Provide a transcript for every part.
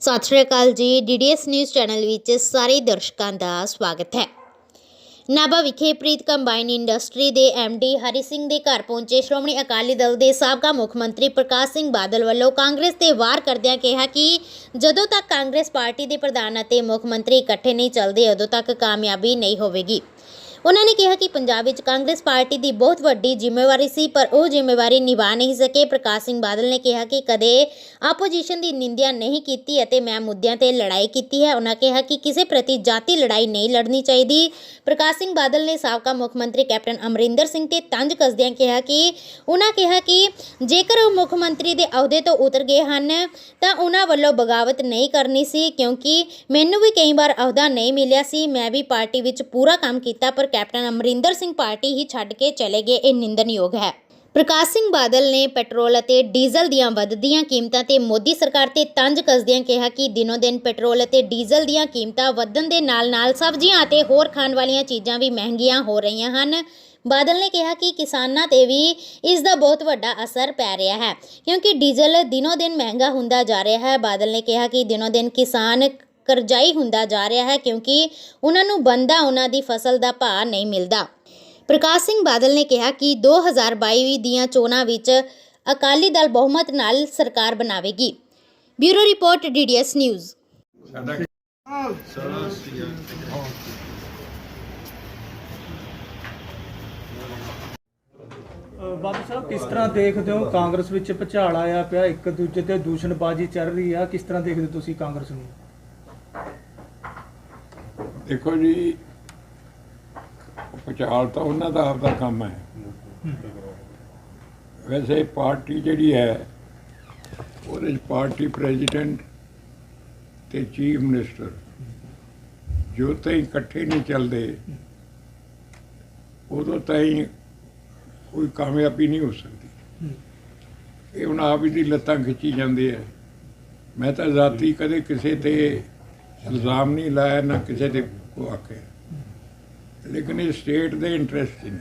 ਸਤਿ ਸ਼੍ਰੀ ਅਕਾਲ ਜੀ DDS news channel ਵਿੱਚ ਸਾਰੇ ਦਰਸ਼ਕਾਂ ਦਾ ਸਵਾਗਤ ਹੈ। ਨਾਭਾ ਵਿਖੇ ਪ੍ਰੀਤ ਕੰਬਾਈਨ ਇੰਡਸਟਰੀ ਦੇ ਡੀ ਹਰੀ ਸਿੰਘ ਦੇ ਘਰ ਪਹੁੰਚੇ ਸ਼੍ਰੋਮਣੀ ਅਕਾਲੀ ਦਲ ਦੇ ਸਾਬਕਾ ਮੁੱਖ ਮੰਤਰੀ ਪ੍ਰਕਾਸ਼ ਸਿੰਘ ਬਾਦਲ ਵੱਲੋਂ ਕਾਂਗਰਸ ਤੇ ਵਾਰ ਕਰਦਿਆਂ ਕਿਹਾ ਕਿ ਜਦੋਂ ਤੱਕ ਕਾਂਗਰਸ ਪਾਰਟੀ ਦੇ ਪ੍ਰਧਾਨ ਅਤੇ ਮੁੱਖ ਮੰਤਰੀ ਇਕੱਠੇ ਨਹੀਂ ਚੱਲਦੇ, ਉਦੋਂ ਤੱਕ ਕਾਮਯਾਬੀ ਨਹੀਂ ਹੋਵੇਗੀ। ਉਹਨਾਂ ਨੇ ਕਿਹਾ ਕਿ ਪੰਜਾਬ ਵਿੱਚ ਕਾਂਗਰਸ ਪਾਰਟੀ ਦੀ ਬਹੁਤ ਵੱਡੀ ਜ਼ਿੰਮੇਵਾਰੀ ਸੀ, ਪਰ ਉਹ ਜ਼ਿੰਮੇਵਾਰੀ ਨਿਭਾ ਨਹੀਂ ਸਕੇ। ਪ੍ਰਕਾਸ਼ ਸਿੰਘ ਬਾਦਲ ਨੇ ਕਿਹਾ ਕਿ ਕਦੇ ਆਪੋਜੀਸ਼ਨ ਦੀ ਨਿੰਦਿਆ ਨਹੀਂ ਕੀਤੀ ਅਤੇ ਮੈਂ ਮੁੱਦਿਆਂ ਤੇ ਲੜਾਈ ਕੀਤੀ ਹੈ। ਉਹਨਾਂ ਕਿਹਾ ਕਿ ਕਿਸੇ ਪ੍ਰਤੀ ਜਾਤੀ ਲੜਾਈ ਨਹੀਂ ਲੜਨੀ ਚਾਹੀਦੀ। ਪ੍ਰਕਾਸ਼ ਸਿੰਘ ਬਾਦਲ ਨੇ ਸਾਬਕਾ ਮੁੱਖ ਮੰਤਰੀ ਕੈਪਟਨ ਅਮਰਿੰਦਰ ਸਿੰਘ ਤੇ ਤੰਜ ਕੱਸਦਿਆਂ ਕਿਹਾ ਕਿ ਉਹਨਾਂ ਕਿਹਾ ਕਿ ਜੇਕਰ ਉਹ ਮੁੱਖ ਮੰਤਰੀ ਦੇ ਅਹੁਦੇ ਤੋਂ ਉਤਰ ਗਏ ਹਨ, ਤਾਂ ਉਹਨਾਂ ਵੱਲੋਂ ਬਗਾਵਤ ਨਹੀਂ ਕਰਨੀ ਸੀ, ਕਿਉਂਕਿ ਮੈਨੂੰ ਵੀ ਕਈ ਵਾਰ ਅਹੁਦਾ ਨਹੀਂ ਮਿਲਿਆ ਸੀ। ਮੈਂ ਵੀ ਪਾਰਟੀ ਵਿੱਚ ਪੂਰਾ ਕੰਮ ਕੀਤਾ, ਪਰ ਕੈਪਟਨ ਅਮਰਿੰਦਰ ਸਿੰਘ ਪਾਰਟੀ ਹੀ ਛੱਡ ਕੇ ਚਲੇ ਗਏ। ਇਹ ਨਿੰਦਨਯੋਗ ਹੈ। ਪ੍ਰਕਾਸ਼ ਸਿੰਘ ਬਾਦਲ ਨੇ ਪੈਟਰੋਲ ਅਤੇ ਡੀਜ਼ਲ ਦੀਆਂ ਵੱਧਦੀਆਂ ਕੀਮਤਾਂ ਤੇ ਮੋਦੀ ਸਰਕਾਰ ਤੇ ਤੰਜ ਕੱਸਦਿਆਂ ਕਿਹਾ ਕਿ ਦਿਨੋ-ਦਿਨ ਪੈਟਰੋਲ ਅਤੇ ਡੀਜ਼ਲ ਦੀਆਂ ਕੀਮਤਾਂ ਵਧਣ ਦੇ ਨਾਲ-ਨਾਲ ਸਬਜ਼ੀਆਂ ਅਤੇ ਹੋਰ ਖਾਣ ਵਾਲੀਆਂ ਚੀਜ਼ਾਂ ਵੀ ਮਹਿੰਗੀਆਂ ਹੋ ਰਹੀਆਂ ਹਨ। ਬਾਦਲ ਨੇ ਕਿਹਾ ਕਿ ਕਿਸਾਨਾਂ ਤੇ ਵੀ ਇਸ ਦਾ ਬਹੁਤ ਵੱਡਾ ਅਸਰ ਪੈ ਰਿਹਾ ਹੈ। ਕਿਉਂਕਿ ਡੀਜ਼ਲ ਦਿਨੋ-ਦਿਨ ਮਹਿੰਗਾ ਹੁੰਦਾ ਜਾ ਰਿਹਾ ਹੈ। ਬਾਦਲ ਨੇ ਕਿਹਾ ਕਿ ਦਿਨੋ-ਦਿਨ ਕਿਸਾਨ ਕਰਜ਼ਾਈ ਹੁੰਦਾ ਜਾ ਰਿਹਾ ਹੈ ਕਿਉਂਕਿ ਉਹਨਾਂ ਨੂੰ ਬੰਦਾ ਉਹਨਾਂ ਦੀ ਫਸਲ ਦਾ ਭਾਅ ਨਹੀਂ ਮਿਲਦਾ। ਪ੍ਰਕਾਸ਼ ਸਿੰਘ ਬਾਦਲ ਨੇ ਕਿਹਾ ਕਿ 2022 ਦੀਆਂ ਚੋਣਾਂ ਵਿੱਚ ਅਕਾਲੀ ਦਲ ਬਹੁਮਤ ਨਾਲ ਸਰਕਾਰ ਬਣਾਵੇਗੀ। Bureau report DDS news. ਬਾਬੂ ਸਾਹਿਬ ਕਿਸ ਤਰ੍ਹਾਂ ਦੇਖਦੇ ਹੋ ਕਾਂਗਰਸ ਵਿੱਚ ਭੁਚਾਲ ਆਇਆ ਪਿਆ? ਇੱਕ ਦੂਜੇ ਤੇ ਦੂਸ਼ਣਬਾਜ਼ੀ ਚੱਲ ਰਹੀ ਆ। ਕਿਸ ਤਰ੍ਹਾਂ ਦੇਖਦੇ ਹੋ ਤੁਸੀਂ ਕਾਂਗਰਸ ਨੂੰ? ਦੇਖੋ ਜੀ, ਪਚਾਲ ਤਾਂ ਉਹਨਾਂ ਦਾ ਆਪਦਾ ਕੰਮ ਹੈ। ਵੈਸੇ ਪਾਰਟੀ ਜਿਹੜੀ ਹੈ, ਉਹਦੇ 'ਚ ਪਾਰਟੀ ਪ੍ਰੈਜ਼ੀਡੈਂਟ ਤੇ ਚੀਫ ਮਿਨਿਸਟਰ, ਜੋ ਤਾਈਂ ਇਕੱਠੇ ਨਹੀਂ ਚੱਲਦੇ, ਉਦੋਂ ਤਾਈਂ ਕੋਈ ਕਾਮਯਾਬੀ ਨਹੀਂ ਹੋ ਸਕਦੀ। ਇਹ ਹੁਣ ਆਪ ਹੀ ਦੀ ਲੱਤਾਂ ਖਿੱਚੀ ਜਾਂਦੇ ਆ। ਮੈਂ ਤਾਂ ਜ਼ਾਤੀ ਕਦੇ ਕਿਸੇ ਤੇ ਇਲਜ਼ਾਮ ਨਹੀਂ ਲਾਇਆ, ਨਾ ਕਿਸੇ ਤੇ ਕੋ ਆਖਿਆ ਲੇਕਿਨ ਇਹ ਸਟੇਟ ਦੇ ਇੰਟਰਸਟ ਨੇ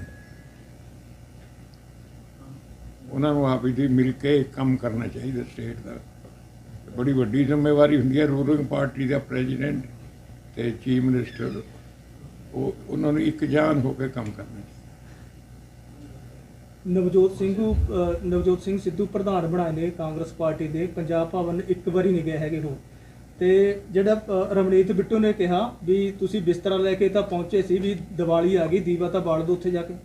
ਉਹਨਾਂ ਨੂੰ ਆਪ ਜੀ ਮਿਲ ਕੇ ਕੰਮ ਕਰਨਾ ਚਾਹੀਦਾ ਸਟੇਟ ਦਾ। ਬੜੀ ਵੱਡੀ ਜ਼ਿੰਮੇਵਾਰੀ ਹੁੰਦੀ ਹੈ। ਰੂਲਿੰਗ ਪਾਰਟੀ ਦਾ ਪ੍ਰੈਜ਼ੀਡੈਂਟ ਤੇ ਚੀਫ ਮਿਨਿਸਟਰ ਉਹ ਉਹਨਾਂ ਨੂੰ ਇੱਕ ਜਾਨ ਹੋ ਕੇ ਕੰਮ ਕਰਨਾ ਚਾਹੀਦਾ। ਨਵਜੋਤ ਸਿੰਘ ਨਵਜੋਤ ਸਿੰਘ ਸਿੱਧੂ ਪ੍ਰਧਾਨ ਬਣਾਏ ਨੇ ਕਾਂਗਰਸ ਪਾਰਟੀ ਦੇ। ਪੰਜਾਬ ਭਵਨ ਇੱਕ ਵਾਰੀ ਨਹੀਂ ਗਏ ਹੈਗੇ ਉਹ ਤੇ ਜਿਹੜਾ ਰਮਨੀਤ ਬਿੱਟੂ ਨੇ ਕਿਹਾ ਵੀ ਤੁਸੀਂ ਬਿਸਤਰਾ ਲੈ ਕੇ ਤਾਂ ਪਹੁੰਚੇ ਸੀ ਵੀ ਦੀਵਾਲੀ ਆ ਗਈ ਦੀਵਾ ਤਾਂ ਬਾਲ ਦੋ ਉੱਥੇ ਜਾ ਕੇ।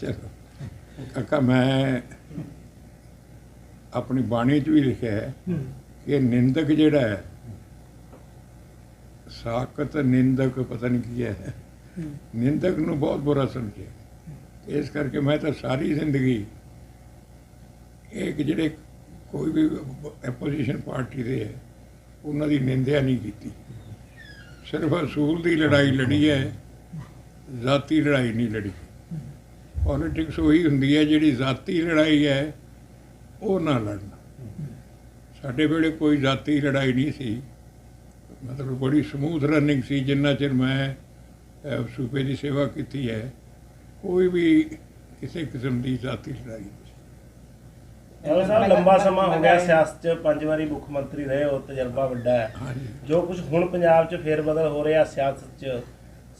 ਚਲੋ ਕਾਕਾ ਮੈਂ ਆਪਣੀ ਬਾਣੀ 'ਚ ਵੀ ਲਿਖਿਆ ਹੈ ਕਿ ਨਿੰਦਕ ਜਿਹੜਾ ਹੈ ਸਾਕਤ ਨਿੰਦਕ ਪਤਾ ਨਹੀਂ ਕੀ ਹੈ। ਨਿੰਦਕ ਨੂੰ ਬਹੁਤ ਬੁਰਾ ਸਮਝਿਆ। ਇਸ ਕਰਕੇ ਮੈਂ ਤਾਂ ਸਾਰੀ ਜ਼ਿੰਦਗੀ ਇਹ ਕਿ ਜਿਹੜੇ ਕੋਈ ਵੀ ਆਪੋਜੀਸ਼ਨ ਪਾਰਟੀ ਦੇ ਹੈ ਉਹਨਾਂ ਦੀ ਨਿੰਦਿਆ ਨਹੀਂ ਕੀਤੀ। ਸਿਰਫ ਅਸੂਲ ਦੀ ਲੜਾਈ ਲੜੀ ਹੈ, ਜ਼ਾਤੀ ਲੜਾਈ ਨਹੀਂ ਲੜੀ। ਪੋਲਿਟਿਕਸ ਉਹੀ ਹੁੰਦੀ ਹੈ, ਜਿਹੜੀ ਜ਼ਾਤੀ ਲੜਾਈ ਹੈ, ਉਹ ਨਾ ਲੜਨਾ। ਸਾਡੇ ਵੇਲੇ ਕੋਈ ਜ਼ਾਤੀ ਲੜਾਈ ਨਹੀਂ ਸੀ। ਮਤਲਬ ਬੜੀ ਸਮੂਥ ਰਨਿੰਗ ਸੀ, ਜਿੰਨਾ ਚਿਰ ਮੈਂ ਸੂਬੇ ਦੀ ਸੇਵਾ ਕੀਤੀ ਹੈ। ਕੋਈ ਵੀ ਕਿਸੇ ਕਿਸਮ ਦੀ ਜ਼ਾਤੀ ਲੜਾਈ ਇਹ ਸਾਹਿਬ ਲੰਬਾ ਸਮਾਂ ਹੋ ਗਿਆ ਸਿਆਸਤ 'ਚ ਪੰਜ ਵਾਰੀ ਮੁੱਖ ਮੰਤਰੀ ਰਹੇ ਹੋ ਤਜਰਬਾ ਵੱਡਾ ਹੈ। ਜੋ ਕੁਝ ਹੁਣ ਪੰਜਾਬ 'ਚ ਫੇਰ ਬਦਲ ਹੋ ਰਿਹਾ ਸਿਆਸਤ 'ਚ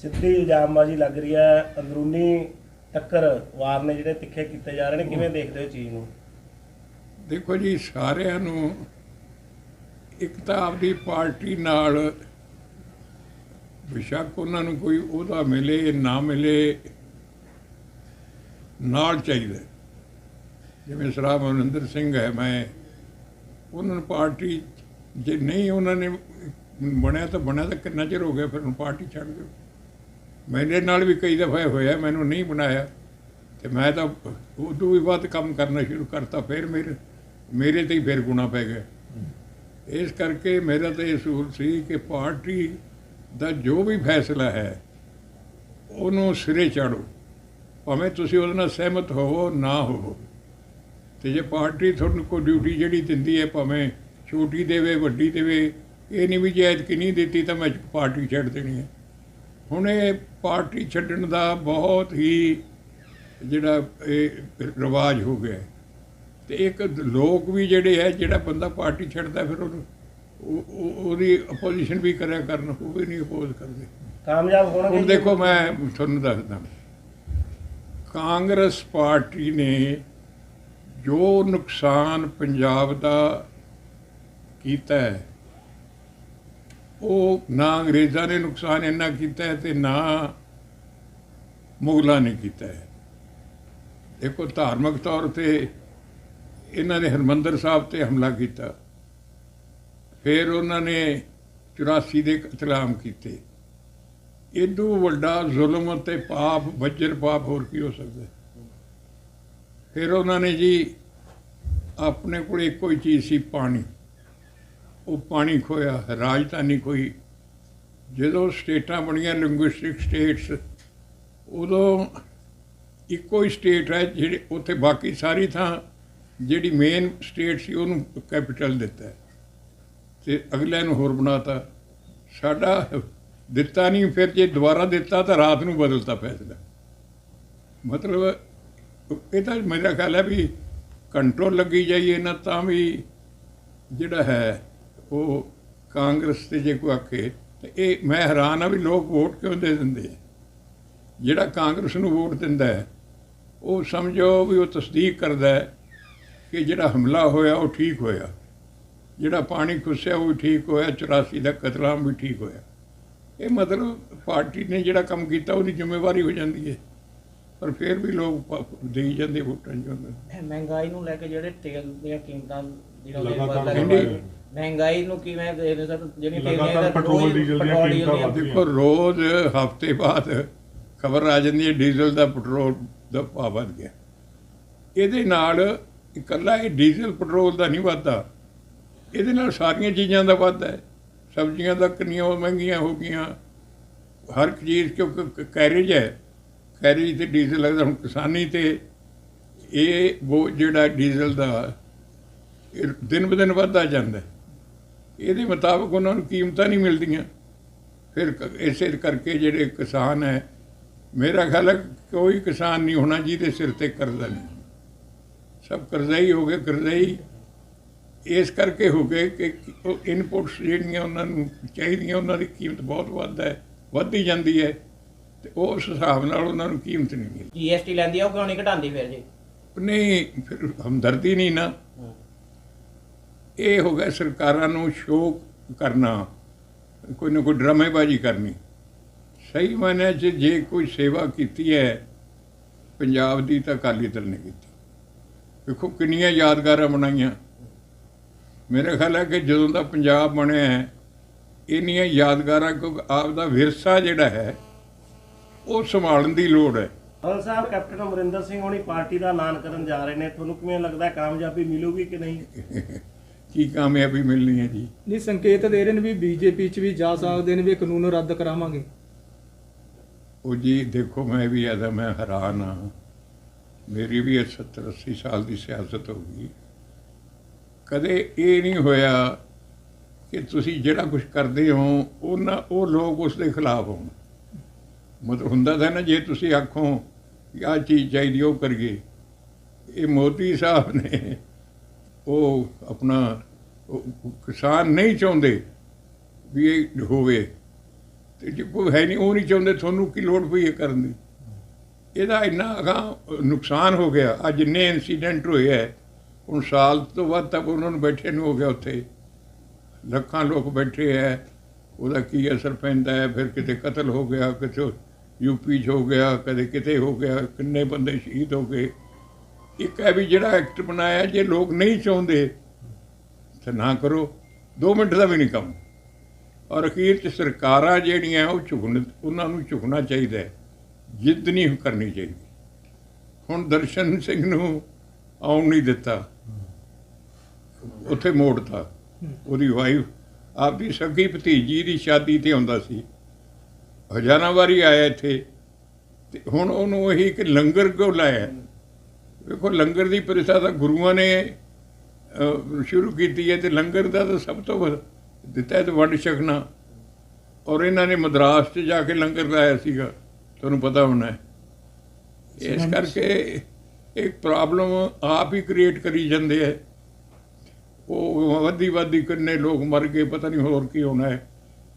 ਸਿੱਧੀ ਇਲਜ਼ਾਮਬਾਜ਼ੀ ਲੱਗ ਰਹੀ ਹੈ ਅੰਦਰੂਨੀ ਟੱਕਰ ਵਾਰ ਨੇ ਜਿਹੜੇ ਤਿੱਖੇ ਕੀਤੇ ਜਾ ਰਹੇ ਨੇ ਕਿਵੇਂ ਦੇਖਦੇ ਹੋ ਚੀਜ਼ ਨੂੰ? ਦੇਖੋ ਜੀ ਸਾਰਿਆਂ ਨੂੰ ਇੱਕ ਤਾਂ ਆਪਦੀ ਪਾਰਟੀ ਨਾਲ ਬਿਸ਼ੱਕ ਉਹਨਾਂ ਨੂੰ ਕੋਈ ਉਹਦਾ ਮਿਲੇ ਨਾ ਮਿਲੇ ਨਾਲ ਚਾਹੀਦਾ। ਜਿਵੇਂ ਸਰਾਬ ਮਨਿੰਦਰ ਸਿੰਘ ਹੈ, ਮੈਂ ਉਹਨਾਂ ਨੂੰ ਪਾਰਟੀ, ਜੇ ਨਹੀਂ ਉਹਨਾਂ ਨੇ ਬਣਿਆ ਤਾਂ ਬਣਿਆ ਤਾਂ ਕਿੰਨਾ ਚਿਰ ਹੋ ਗਿਆ, ਫਿਰ ਹੁਣ ਪਾਰਟੀ ਛੱਡ ਦਿਓ। ਮੇਰੇ ਨਾਲ ਵੀ ਕਈ ਦਫਾ ਹੋਇਆ, ਮੈਨੂੰ ਨਹੀਂ ਬਣਾਇਆ। ਤੇ ਮੈਂ ਤਾਂ ਉਦੋਂ ਵੀ ਵੱਧ ਕੰਮ ਕਰਨਾ ਸ਼ੁਰੂ ਕਰਤਾ, ਫਿਰ ਮੇਰੇ ਮੇਰੇ ਤੇ ਹੀ ਫਿਰ ਗੁਣਾ ਪੈ ਗਿਆ। ਇਸ ਕਰਕੇ ਮੇਰਾ ਤਾਂ ਇਹ ਅਸੂਲ ਸੀ ਕਿ ਪਾਰਟੀ ਦਾ ਜੋ ਵੀ ਫੈਸਲਾ ਹੈ, ਉਹਨੂੰ ਸਿਰੇ ਚਾੜੋ। ਭਾਵੇਂ ਤੁਸੀਂ ਉਹਦੇ ਨਾਲ ਸਹਿਮਤ ਹੋਵੋ, ਨਾ ਹੋਵੋ। ਤੇ ਜੇ ਪਾਰਟੀ ਤੁਹਾਨੂੰ ਕੋਈ ਡਿਊਟੀ ਜਿਹੜੀ ਦਿੰਦੀ ਹੈ ਭਾਵੇਂ ਛੋਟੀ ਦੇਵੇ ਵੱਡੀ ਦੇਵੇ ਇਹ ਨਹੀਂ ਵੀ ਜੇ ਐਤਕੀ ਨਹੀਂ ਦਿੱਤੀ ਤਾਂ ਮੈਂ ਪਾਰਟੀ ਛੱਡ ਦੇਣੀ ਹੈ ਹੁਣ ਇਹ ਪਾਰਟੀ ਛੱਡਣ ਦਾ ਬਹੁਤ ਹੀ ਜਿਹੜਾ ਇਹ ਰਿਵਾਜ ਹੋ ਗਿਆ। ਤੇ ਇੱਕ ਲੋਕ ਵੀ ਜਿਹੜੇ ਹੈ ਜਿਹੜਾ ਬੰਦਾ ਪਾਰਟੀ ਛੱਡਦਾ ਫਿਰ ਉਹਨੂੰ ਉਹ- ਉਹ- ਉਹਦੀ ਆਪੋਜੀਸ਼ਨ ਵੀ ਕਰਿਆ ਕਰਨ ਉਹ ਵੀ ਨਹੀਂ ਅਪੋਜ਼ ਕਰਦੇ ਕਾਮਯਾਬ ਹੋਣਗੇ ਹੁਣ? ਦੇਖੋ ਮੈਂ ਤੁਹਾਨੂੰ ਦੱਸਦਾ ਕਾਂਗਰਸ ਪਾਰਟੀ ਨੇ ਜੋ ਨੁਕਸਾਨ ਪੰਜਾਬ ਦਾ ਕੀਤਾ ਹੈ, ਉਹ ਨਾ ਅੰਗਰੇਜ਼ਾਂ ਨੇ ਨੁਕਸਾਨ ਇੰਨਾ ਕੀਤਾ ਹੈ ਤੇ ਨਾ ਮੁਗਲਾਂ ਨੇ ਕੀਤਾ ਹੈ। ਦੇਖੋ, ਧਾਰਮਿਕ ਤੌਰ ਤੇ ਇਹਨਾਂ ਨੇ ਹਰਮੰਦਰ ਸਾਹਿਬ ਤੇ ਹਮਲਾ ਕੀਤਾ। ਫਿਰ ਉਹਨਾਂ ਨੇ 84 ਦੇ ਕਤਲਾਮ ਕੀਤੇ। ਇਦੋਂ ਵੱਡਾ ਜ਼ੁਲਮ ਅਤੇ ਪਾਪ, ਵੱਜਰ ਪਾਪ ਹੋਰ ਕੀ ਹੋ ਸਕਦਾ ਫਿਰ ਉਹਨਾਂ ਨੇ ਜੀ ਆਪਣੇ ਕੋਲ ਇੱਕੋ ਹੀ ਚੀਜ਼ ਸੀ, ਪਾਣੀ। ਉਹ ਪਾਣੀ ਖੋਇਆ, ਰਾਜਧਾਨੀ ਕੋਈ ਜਦੋਂ ਸਟੇਟਾਂ ਬਣੀਆਂ ਲਿੰਗੁਇਸਟਿਕ ਸਟੇਟਸ ਉਦੋਂ ਇੱਕੋ ਹੀ ਸਟੇਟ ਹੈ ਜਿਹੜੇ ਉੱਥੇ ਬਾਕੀ ਸਾਰੀ ਥਾਂ ਜਿਹੜੀ ਮੇਨ ਸਟੇਟ ਸੀ, ਉਹਨੂੰ ਕੈਪੀਟਲ ਦਿੱਤਾ। ਹੈ ਤੇ ਅਗਲੇ ਨੂੰ ਹੋਰ ਬਣਾਤਾ। ਸਾਡਾ ਦਿੱਤਾ ਨਹੀਂ ਫਿਰ ਜੇ ਦੁਬਾਰਾ ਦਿੱਤਾ ਤਾਂ ਰਾਤ ਨੂੰ ਬਦਲਤਾ ਫੈਸਲਾ। ਮਤਲਬ ਇਹ ਤਾਂ ਮੇਰਾ ਖਿਆਲ ਹੈ ਵੀ ਕੰਟਰੋਲ ਲੱਗੀ ਜਾਈਏ ਨਾ ਤਾਂ ਵੀ ਜਿਹੜਾ ਹੈ, ਉਹ ਕਾਂਗਰਸ ਤੇ ਜੇ ਕੋਈ ਆਖੇ, ਤੇ ਇਹ ਮੈਂ ਹੈਰਾਨ ਆ ਵੀ ਲੋਕ ਵੋਟ ਕਿਉਂ ਦੇ ਦਿੰਦੇ ਆ? ਜਿਹੜਾ ਕਾਂਗਰਸ ਨੂੰ ਵੋਟ ਦਿੰਦਾ ਹੈ, ਉਹ ਸਮਝੋ ਵੀ ਉਹ ਤਸਦੀਕ ਕਰਦਾ ਹੈ ਕਿ ਜਿਹੜਾ ਹਮਲਾ ਹੋਇਆ, ਉਹ ਠੀਕ ਹੋਇਆ। ਜਿਹੜਾ ਪਾਣੀ ਖੁੱਸਿਆ, ਉਹ ਵੀ ਠੀਕ ਹੋਇਆ। 84 ਦਾ ਕਤਲਾਮ ਵੀ ਠੀਕ ਹੋਇਆ। ਇਹ ਮਤਲਬ ਪਾਰਟੀ ਨੇ ਜਿਹੜਾ ਕੰਮ ਕੀਤਾ, ਉਹਦੀ ਜ਼ਿੰਮੇਵਾਰੀ ਹੋ ਜਾਂਦੀ ਹੈ। ਪਰ ਫਿਰ ਵੀ ਲੋਕ ਪ- ਦੇਈ ਜਾਂਦੇ ਵੋਟਾਂ ਚ ਮਹਿੰਗਾਈ ਨੂੰ ਲੈ ਕੇ ਜਿਹੜੇ ਤੇਲ ਦੀਆਂ ਕੀਮਤਾਂ ਦਿਨੋਂ ਦਿਨ ਲਗਾਤਾਰ ਵੱਧ ਵਧਦੀਆਂ। ਰਹੀਆਂ ਮਹਿੰਗਾਈ ਨੂੰ ਕਿਵੇਂ ਦੇਖਦੇ ਸਰ ਜਿਹੜੀ ਤੇਲ ਦੀਆਂ ਪੈਟਰੋਲ, ਰੋਜ਼ ਡੀਜ਼ਲ ਦੀਆਂ ਪੈਟਰੋਲ, ਕੀਮਤਾਂ ਵੱਧ ਦੇਖੋ ਰੋਜ਼ ਹਫ਼ਤੇ ਬਾਅਦ ਖਬਰ ਆ ਜਾਂਦੀ ਹੈ ਡੀਜ਼ਲ ਦਾ ਪੈਟਰੋਲ ਦਾ ਭਾਅ ਵੱਧ ਗਿਆ। ਇਹਦੇ ਨਾਲ ਇਕੱਲਾ ਇਹ ਡੀਜ਼ਲ ਪੈਟਰੋਲ ਦਾ ਨਹੀਂ ਵੱਧਦਾ। ਇਹਦੇ ਨਾਲ ਸਾਰੀਆਂ ਚੀਜ਼ਾਂ ਦਾ ਵੱਧਦਾ ਹੈ। ਸਬਜ਼ੀਆਂ ਦਾ ਕਿੰਨੀਆਂ ਮਹਿੰਗੀਆਂ ਹੋ ਗਈਆਂ। ਹਰ ਇੱਕ ਚੀਜ਼ ਕਿਉਂਕਿ ਕੈਰੇਜ ਹੈ। ਕੈਰੇਜ ਤੇ ਡੀਜ਼ਲ ਲੱਗਦਾ, ਹੁਣ ਕਿਸਾਨੀ ਤੇ ਇਹ ਉਹ ਜਿਹੜਾ ਡੀਜ਼ਲ ਦਾ ਦਿਨ ਬ ਦਿਨ ਵੱਧਦਾ ਜਾਂਦਾ। ਇਹਦੇ ਮੁਤਾਬਕ ਉਹਨਾਂ ਨੂੰ ਕੀਮਤਾਂ ਨਹੀਂ ਮਿਲਦੀਆਂ। ਫਿਰ ਕ- ਇਸੇ ਕਰਕੇ ਜਿਹੜੇ ਕਿਸਾਨ ਹੈ, ਮੇਰਾ ਖਿਆਲ ਹੈ ਕੋਈ ਕਿਸਾਨ ਨਹੀਂ ਹੋਣਾ ਜਿਹਦੇ ਸਿਰ ਤੇ ਕਰਜ਼ਾ ਨਹੀਂ। ਸਭ ਕਰਜ਼ਾਈ ਹੋ ਗਏ ਕਰਜ਼ਾਈ ਇਸ ਕਰਕੇ ਹੋ ਗਏ ਕਿ ਉਹ ਇਨਪੁਟਸ ਜਿਹੜੀਆਂ ਉਹਨਾਂ ਨੂੰ ਚਾਹੀਦੀਆਂ, ਉਹਨਾਂ ਦੀ ਕੀਮਤ ਬਹੁਤ ਵੱਧਦਾ ਹੈ, ਵੱਧਦੀ ਜਾਂਦੀ ਹੈ। ਤੇ ਉਸ ਹਿਸਾਬ ਨਾਲ ਉਹਨਾਂ ਨੂੰ ਕੀਮਤ ਨਹੀਂ ਮਿਲਦੀ। ਜੀਐਸਟੀ ਲੈਂਦੀ ਆ ਉਹ ਕਿਉਂ ਨਹੀਂ ਘਟਾਉਂਦੀ ਫਿਰ ਜੀ? ਨਹੀਂ ਫਿਰ ਹਮਦਰਦੀ ਨਹੀਂ ਨਾ। ਇਹ ਹੋ ਗਿਆ ਸਰਕਾਰਾਂ ਨੂੰ ਸ਼ੋਅ ਕਰਨਾ ਕੋਈ ਨਾ ਕੋਈ ਡਰਾਮੇਬਾਜ਼ੀ ਕਰਨੀ। ਸਹੀ ਮਾਇਨੇ 'ਚ ਜੇ ਕੋਈ ਸੇਵਾ ਕੀਤੀ ਹੈ ਪੰਜਾਬ ਦੀ ਤਾਂ ਅਕਾਲੀ ਦਲ ਨੇ ਕੀਤੀ। ਵੇਖੋ ਕਿੰਨੀਆਂ ਯਾਦਗਾਰਾਂ ਬਣਾਈਆਂ। ਮੇਰੇ ਖਿਆਲ ਹੈ ਕਿ ਜਦੋਂ ਦਾ ਪੰਜਾਬ ਬਣਿਆ ਹੈ ਇੰਨੀਆਂ ਯਾਦਗਾਰਾਂ ਕਿਉਂਕਿ ਆਪ ਦਾ ਵਿਰਸਾ ਜਿਹੜਾ ਹੈ ਉਹ ਸੰਭਾਲਣ ਦੀ ਲੋੜ ਹੈ। ਹਲ ਸਾਹਿਬ ਕੈਪਟਨ ਅਮਰਿੰਦਰ ਸਿੰਘ ਹੋਣੀ ਪਾਰਟੀ ਦਾ ਐਲਾਨ ਕਰਨ ਜਾ ਰਹੇ ਨੇ। ਤੁਹਾਨੂੰ ਕਿਵੇਂ ਲੱਗਦਾ ਕਾਮਯਾਬੀ ਮਿਲੂਗੀ ਕਿ ਨਹੀਂ? ਕੀ ਕਾਮਯਾਬੀ ਮਿਲਣੀ ਹੈ ਜੀ? ਨਹੀਂ ਸੰਕੇਤ ਦੇ ਰਹੇ ਨੇ ਵੀ ਬੀਜੇਪੀ ਚ ਵੀ ਜਾ ਸਕਦੇ ਨੇ ਵੀ ਕਾਨੂੰਨ ਰੱਦ ਕਰਾਵਾਂਗੇ। ਉਹ ਜੀ ਦੇਖੋ ਮੈਂ ਵੀ ਆਦਾ ਮੈਂ ਹੈਰਾਨ ਹਾਂ। ਮੇਰੀ ਵੀ 70 80 ਸਾਲ ਦੀ ਸਿਆਸਤ ਹੋ ਗਈ। ਕਦੇ ਇਹ ਨਹੀਂ ਹੋਇਆ ਕਿ ਤੁਸੀਂ ਜਿਹੜਾ ਕੁਝ ਕਰਦੇ ਹੋ ਉਹਨਾਂ ਉਹ ਲੋਕ ਉਸ ਦੇ ਖਿਲਾਫ ਹੋਣ। ਮਤਲਬ ਹੁੰਦਾ ਤਾਂ ਨਾ ਜੇ ਤੁਸੀਂ ਆਖੋ ਕਿ ਆਹ ਚੀਜ਼ ਚਾਹੀਦੀ, ਉਹ ਕਰੀਏ। ਇਹ ਮੋਦੀ ਸਾਹਿਬ ਨੇ ਉਹ ਆਪਣਾ ਕਿਸਾਨ ਨਹੀਂ ਚਾਹੁੰਦੇ ਵੀ ਇਹ ਹੋਵੇ। ਤੇ ਜੇ ਕੋਈ ਹੈ ਨਹੀਂ, ਉਹ ਨਹੀਂ ਚਾਹੁੰਦੇ, ਤੁਹਾਨੂੰ ਕੀ ਲੋੜ ਪਈ ਇਹ ਕਰਨ ਦੀ? ਇਹਦਾ ਇੰਨਾ ਅਗਾਂਹ ਨੁਕਸਾਨ ਹੋ ਗਿਆ। ਅੱਜ ਜਿੰਨੇ ਇਨਸੀਡੈਂਟ ਹੋਏ ਹੈ, ਹੁਣ ਸਾਲ ਤੋਂ ਵੱਧ ਤੱਕ ਉਹਨਾਂ ਨੂੰ ਬੈਠੇ ਨੂੰ ਹੋ ਗਿਆ ਉੱਥੇ। ਲੱਖਾਂ ਲੋਕ ਬੈਠੇ ਹੈ, ਉਹਦਾ ਕੀ ਅਸਰ ਪੈਂਦਾ ਹੈ? ਫਿਰ ਕਿਤੇ ਕਤਲ ਹੋ ਗਿਆ, ਕਿਤੇ ਯੂਪੀ 'ਚ ਹੋ ਗਿਆ ਕਦੇ ਕਿਤੇ ਹੋ ਗਿਆ ਕਿੰਨੇ ਬੰਦੇ ਸ਼ਹੀਦ ਹੋ ਗਏ। ਇੱਕ ਹੈ ਵੀ ਜਿਹੜਾ ਐਕਟ ਬਣਾਇਆ ਜੇ ਲੋਕ ਨਹੀਂ ਚਾਹੁੰਦੇ ਤਾਂ ਨਾ ਕਰੋ। 2 ਮਿੰਟ ਦਾ ਵੀ ਨਹੀਂ ਕੰਮ। ਔਰ ਅਖੀਰ ਚ ਸਰਕਾਰਾਂ ਜਿਹੜੀਆਂ ਉਹ ਝੁਕਣ ਉਹਨਾਂ ਨੂੰ ਝੁਕਣਾ ਚਾਹੀਦਾ ਹੈ। ਜਿੱਦ ਨਹੀਂ ਕਰਨੀ ਚਾਹੀਦੀ। ਹੁਣ ਦਰਸ਼ਨ ਸਿੰਘ ਨੂੰ ਆਉਣ ਨਹੀਂ ਦਿੱਤਾ। ਉੱਥੇ ਮੋੜਤਾ। ਉਹਦੀ ਵਾਈਫ ਆਪਦੀ ਸਗੀ ਭਤੀਜੀ ਦੀ ਸ਼ਾਦੀ ਤੇ ਆਉਂਦਾ ਸੀ। ਹਜ਼ਾਰਾਂ ਵਾਰੀ ਆਇਆ ਇੱਥੇ ਤੇ ਹੁਣ ਉਹਨੂੰ ਉਹੀ ਕਿ ਲੰਗਰ ਕਿਉਂ ਲਾਇਆ? ਵੇਖੋ ਲੰਗਰ ਦੀ ਪ੍ਰਥਾ ਤਾਂ ਗੁਰੂਆਂ ਨੇ ਸ਼ੁਰੂ ਕੀਤੀ ਹੈ ਤੇ ਲੰਗਰ ਦਾ ਤਾਂ ਸਭ ਤੋਂ ਦਿੱਤਾ ਤੇ ਵੰਡ ਛਕਣਾ। ਔਰ ਇਹਨਾਂ ਨੇ ਮਦਰਾਸ 'ਚ ਜਾ ਕੇ ਲੰਗਰ ਲਾਇਆ ਸੀਗਾ। ਤੁਹਾਨੂੰ ਪਤਾ ਹੋਣਾ ਹੈ। ਇਸ ਕਰਕੇ ਇੱਕ ਪ੍ਰੋਬਲਮ ਆਪ ਹੀ ਕ੍ਰੀਏਟ ਕਰੀ ਜਾਂਦੇ ਹੈ। ਉਹ ਵੱਧੀ ਵੱਧੀ ਕਿੰਨੇ ਲੋਕ ਮਰ ਗਏ ਪਤਾ ਨਹੀਂ ਹੋਰ ਕੀ ਹੋਣਾ ਹੈ।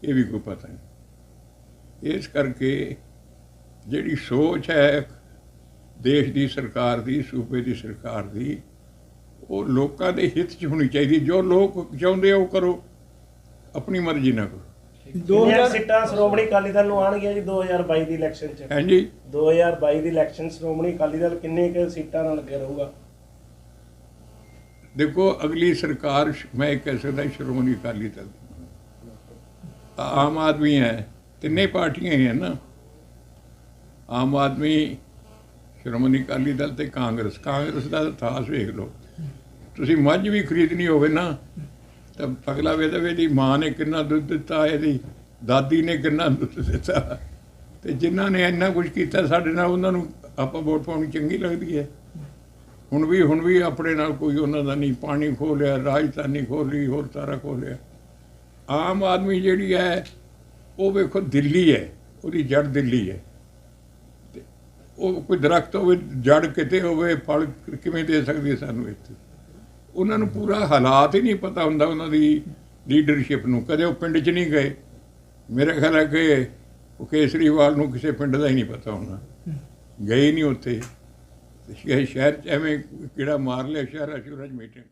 ਇਹ ਵੀ ਕੋਈ ਪਤਾ ਨਹੀਂ। ਇਸ ਕਰਕੇ ਜਿਹੜੀ ਸੋਚ ਹੈ ਦੇਸ਼ ਦੀ ਸਰਕਾਰ ਦੀ ਸੂਬੇ ਦੀ ਸਰਕਾਰ ਦੀ ਉਹ ਲੋਕਾਂ ਦੇ ਹਿੱਤ 'ਚ ਹੋਣੀ ਚਾਹੀਦੀ। ਜੋ ਲੋਕ ਚਾਹੁੰਦੇ ਆ ਉਹ ਕਰੋ। ਆਪਣੀ ਮਰਜ਼ੀ ਨਾਲ ਕਰੋ। ਕਿੰਨੀਆਂ 2000 ਸੀਟਾਂ ਸ਼੍ਰੋਮਣੀ ਅਕਾਲੀ ਦਲ ਨੂੰ ਆਣਗੀਆਂ ਜੀ 2022 ਦੀ ਇਲੈਕਸ਼ਨ 'ਚ। ਹਾਂਜੀ। 2022 ਦੀ ਇਲੈਕਸ਼ਨ ਸ਼੍ਰੋਮਣੀ ਅਕਾਲੀ ਦਲ ਕਿੰਨੇ ਕੁ ਸੀਟਾਂ ਨਾਲ ਅੱਗੇ ਰਹੂਗਾ? ਦੇਖੋ ਅਗਲੀ ਸਰਕਾਰ ਮੈਂ ਕਹਿ ਸਕਦਾ ਸ਼੍ਰੋਮਣੀ ਅਕਾਲੀ ਦਲ ਆਮ ਆਦਮੀ ਹੈ। ਤਿੰਨੇ ਪਾਰਟੀਆਂ ਹੀ ਹੈ ਨਾ। ਆਮ ਆਦਮੀ, ਸ਼੍ਰੋਮਣੀ ਅਕਾਲੀ ਦਲ ਤੇ ਕਾਂਗਰਸ। ਕਾਂਗਰਸ ਦਾ ਇਤਿਹਾਸ ਵੇਖ ਲਓ। ਤੁਸੀਂ ਮੱਝ ਵੀ ਖਰੀਦਣੀ ਹੋਵੇ ਨਾ, ਤਾਂ ਪਗਲਾ ਵੇਦਾ ਵੀ ਇਹਦੀ ਮਾਂ ਨੇ ਕਿੰਨਾ ਦੁੱਧ ਦਿੱਤਾ, ਇਹਦੀ ਦਾਦੀ ਨੇ ਕਿੰਨਾ ਦੁੱਧ ਦਿੱਤਾ। ਤੇ ਜਿਨ੍ਹਾਂ ਨੇ ਇੰਨਾ ਕੁਝ ਕੀਤਾ, ਸਾਡੇ ਨਾਲ ਉਹਨਾਂ ਨੂੰ ਆਪਾਂ ਵੋਟ ਪਾਉਣੀ ਚੰਗੀ ਲੱਗਦੀ ਹੈ। ਹੁਣ ਵੀ ਹੁਣ ਵੀ ਆਪਣੇ ਨਾਲ ਕੋਈ ਉਹਨਾਂ ਦਾ ਨਹੀਂ ਪਾਣੀ ਖੋਲਿਆ ਰਾਜਧਾਨੀ ਖੋਲੀ ਹੋਰ ਸਾਰਾ ਖੋਲਿਆ ਆਮ ਆਦਮੀ ਜਿਹੜੀ ਹੈ ਉਹ ਵੇਖੋ ਦਿੱਲੀ ਹੈ, ਉਹਦੀ ਜੜ ਦਿੱਲੀ ਹੈ। ਤੇ ਉਹ ਕੋਈ ਦਰਖਤ ਹੋਵੇ ਜੜ ਕਿਤੇ ਹੋਵੇ, ਫਲ ਕਿਵੇਂ ਦੇ ਸਕਦੀ ਸਾਨੂੰ ਇੱਥੇ? ਉਹਨਾਂ ਨੂੰ ਪੂਰਾ ਹਾਲਾਤ ਹੀ ਨਹੀਂ ਪਤਾ ਹੁੰਦਾ ਉਹਨਾਂ ਦੀ ਲੀਡਰਸ਼ਿਪ ਨੂੰ। ਕਦੇ ਉਹ ਪਿੰਡ 'ਚ ਨਹੀਂ ਗਏ। ਮੇਰੇ ਖਿਆਲ ਹੈ ਕਿ ਉਹ ਕੇਸਰੀਵਾਲ ਨੂੰ ਕਿਸੇ ਪਿੰਡ ਦਾ ਹੀ ਨਹੀਂ ਪਤਾ ਹੋਣਾ। ਗਏ ਨਹੀਂ ਉੱਥੇ। ਸ਼ਹਿਰ 'ਚ ਐਵੇਂ ਕਿਹੜਾ ਮਾਰ ਲਿਆ, ਸ਼ਹਿਰ ਅਸ਼ੂਰਜ ਮੀਟਿੰਗ